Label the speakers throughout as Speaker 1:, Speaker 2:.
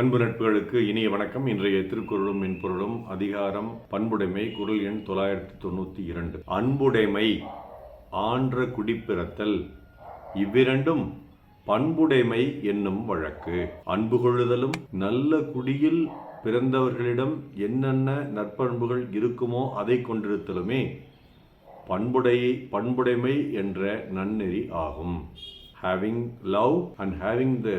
Speaker 1: அன்பு நட்புகளுக்கு இனிய வணக்கம் இன்றைய திருக்குறளும் மென்பொருளும் அதிகாரம் பண்புடைமை குரல் எண் தொள்ளாயிரத்தி தொண்ணூற்றி இரண்டு அன்புடைமை ஆன்ற குடிப்பிறத்தல் இவ்விரண்டும் பண்புடைமை என்னும் வழக்கு அன்பு கொள்ளுதலும் நல்ல குடியில் பிறந்தவர்களிடம் என்னென்ன நற்பண்புகள் இருக்குமோ அதை கொண்டிருத்தலுமே பண்புடை பண்புடைமை என்ற நன்னெறி ஆகும் having love and having the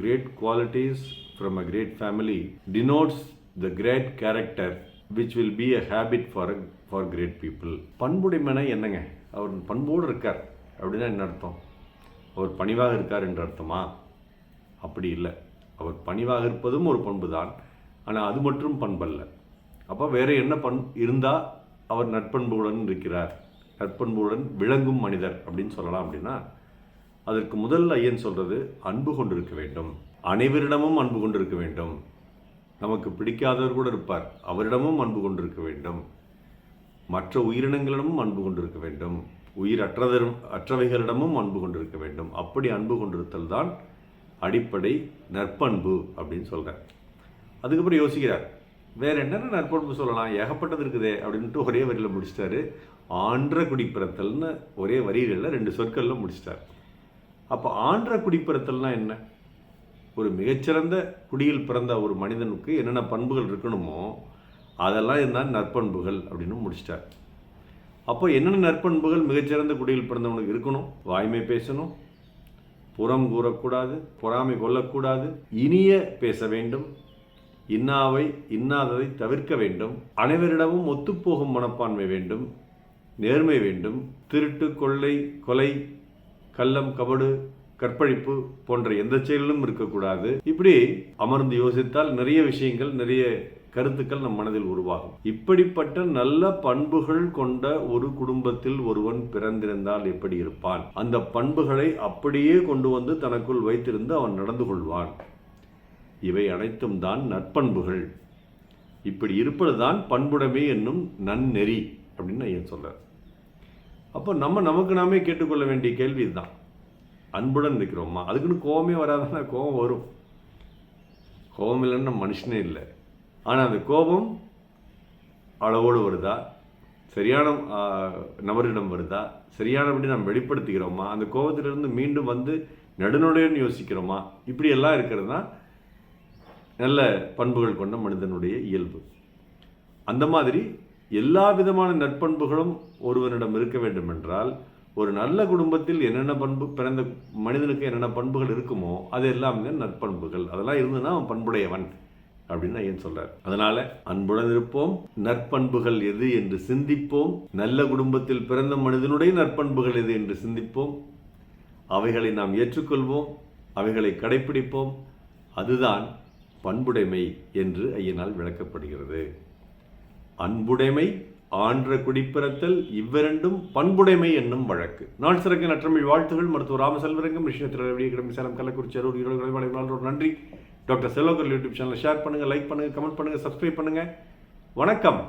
Speaker 1: great qualities from a great family denotes the great character which will be a habit for for great people பண்புடைமைனா என்னங்க அவர் பண்போடு இருக்கார் அப்படின்னா என்ன அர்த்தம் அவர் பணிவாக இருக்கார் என்ற அர்த்தமா அப்படி இல்லை அவர் பணிவாக இருப்பதும் ஒரு பண்பு தான் ஆனால் அது மட்டும் பண்பல்ல அப்போ வேற என்ன பண் இருந்தால் அவர் நட்பண்புடன் இருக்கிறார் நட்பண்புடன் விளங்கும் மனிதர் அப்படின்னு சொல்லலாம் அப்படின்னா அதற்கு முதல் ஐயன் சொல்கிறது அன்பு கொண்டிருக்க வேண்டும் அனைவரிடமும் அன்பு கொண்டிருக்க வேண்டும் நமக்கு பிடிக்காதவர் கூட இருப்பார் அவரிடமும் அன்பு கொண்டிருக்க வேண்டும் மற்ற உயிரினங்களிடமும் அன்பு கொண்டிருக்க வேண்டும் உயிர் அற்றதரும் அற்றவைகளிடமும் அன்பு கொண்டிருக்க வேண்டும் அப்படி அன்பு கொண்டிருத்தல் தான் அடிப்படை நற்பண்பு அப்படின்னு சொல்கிறார் அதுக்கப்புறம் யோசிக்கிறார் வேறு என்னென்ன நற்பண்பு சொல்லலாம் ஏகப்பட்டது இருக்குதே அப்படின்ட்டு ஒரே வரியில் முடிச்சிட்டாரு ஆன்ற குடிப்பிறத்தல்னு ஒரே வரிகளில் ரெண்டு சொற்களில் முடிச்சிட்டார் அப்போ ஆன்ற குடிப்பிறத்தல்னால் என்ன ஒரு மிகச்சிறந்த குடியில் பிறந்த ஒரு மனிதனுக்கு என்னென்ன பண்புகள் இருக்கணுமோ அதெல்லாம் இருந்தால் நற்பண்புகள் அப்படின்னு முடிச்சிட்டார் அப்போ என்னென்ன நற்பண்புகள் மிகச்சிறந்த குடியில் பிறந்தவனுக்கு இருக்கணும் வாய்மை பேசணும் புறம் கூறக்கூடாது பொறாமை கொள்ளக்கூடாது இனிய பேச வேண்டும் இன்னாவை இன்னாததை தவிர்க்க வேண்டும் அனைவரிடமும் ஒத்துப்போகும் மனப்பான்மை வேண்டும் நேர்மை வேண்டும் திருட்டு கொள்ளை கொலை கள்ளம் கபடு கற்பழிப்பு போன்ற எந்த செயலிலும் இருக்கக்கூடாது இப்படி அமர்ந்து யோசித்தால் நிறைய விஷயங்கள் நிறைய கருத்துக்கள் நம் மனதில் உருவாகும் இப்படிப்பட்ட நல்ல பண்புகள் கொண்ட ஒரு குடும்பத்தில் ஒருவன் பிறந்திருந்தால் எப்படி இருப்பான் அந்த பண்புகளை அப்படியே கொண்டு வந்து தனக்குள் வைத்திருந்து அவன் நடந்து கொள்வான் இவை அனைத்தும் தான் நற்பண்புகள் இப்படி இருப்பதுதான் பண்புடைமை என்னும் நன்னெறி அப்படின்னு நான் ஏன் சொல்ல அப்போ நம்ம நமக்கு நாமே கேட்டுக்கொள்ள வேண்டிய கேள்வி இதுதான் அன்புடன் இருக்கிறோமா அதுக்குன்னு கோபமே வராதுன்னா கோபம் வரும் கோபம் இல்லைன்னா மனுஷனே இல்லை ஆனால் அந்த கோபம் அளவோடு வருதா சரியான நபரிடம் வருதா சரியானபடி நம்ம வெளிப்படுத்திக்கிறோமா அந்த கோபத்திலிருந்து மீண்டும் வந்து நடுநுடையன்னு யோசிக்கிறோமா இப்படி எல்லாம் இருக்கிறது தான் நல்ல பண்புகள் கொண்ட மனிதனுடைய இயல்பு அந்த மாதிரி எல்லா விதமான நற்பண்புகளும் ஒருவனிடம் இருக்க வேண்டும் என்றால் ஒரு நல்ல குடும்பத்தில் என்னென்ன பண்பு பிறந்த மனிதனுக்கு என்னென்ன பண்புகள் இருக்குமோ அது எல்லாமே நற்பண்புகள் அதெல்லாம் இருந்துன்னா அவன் பண்புடையவன் அப்படின்னு ஐயன் சொல்றார் அதனால அன்புடன் இருப்போம் நற்பண்புகள் எது என்று சிந்திப்போம் நல்ல குடும்பத்தில் பிறந்த மனிதனுடைய நற்பண்புகள் எது என்று சிந்திப்போம் அவைகளை நாம் ஏற்றுக்கொள்வோம் அவைகளை கடைபிடிப்போம் அதுதான் பண்புடைமை என்று ஐயனால் விளக்கப்படுகிறது அன்புடைமை ஆன்ற குடிப்பிறத்தல் இவ்விரண்டும் பண்புடைமை என்னும் வழக்கு நாள் சிறக்க நற்றமிழ் வாழ்த்துகள் மருத்துவர் ராமசெல்வரங்கம் விஷயத்தில் சேலம் கள்ளக்குறிச்சி அரூர் ஈரோடு ஒரு நன்றி டாக்டர் செல்வகர் யூடியூப் சேனலை ஷேர் பண்ணுங்கள் லைக் பண்ணுங்கள் கமெண்ட் பண்ணுங்கள் சப்ஸ்கிரைப் பண்ணுங்கள் வணக்கம்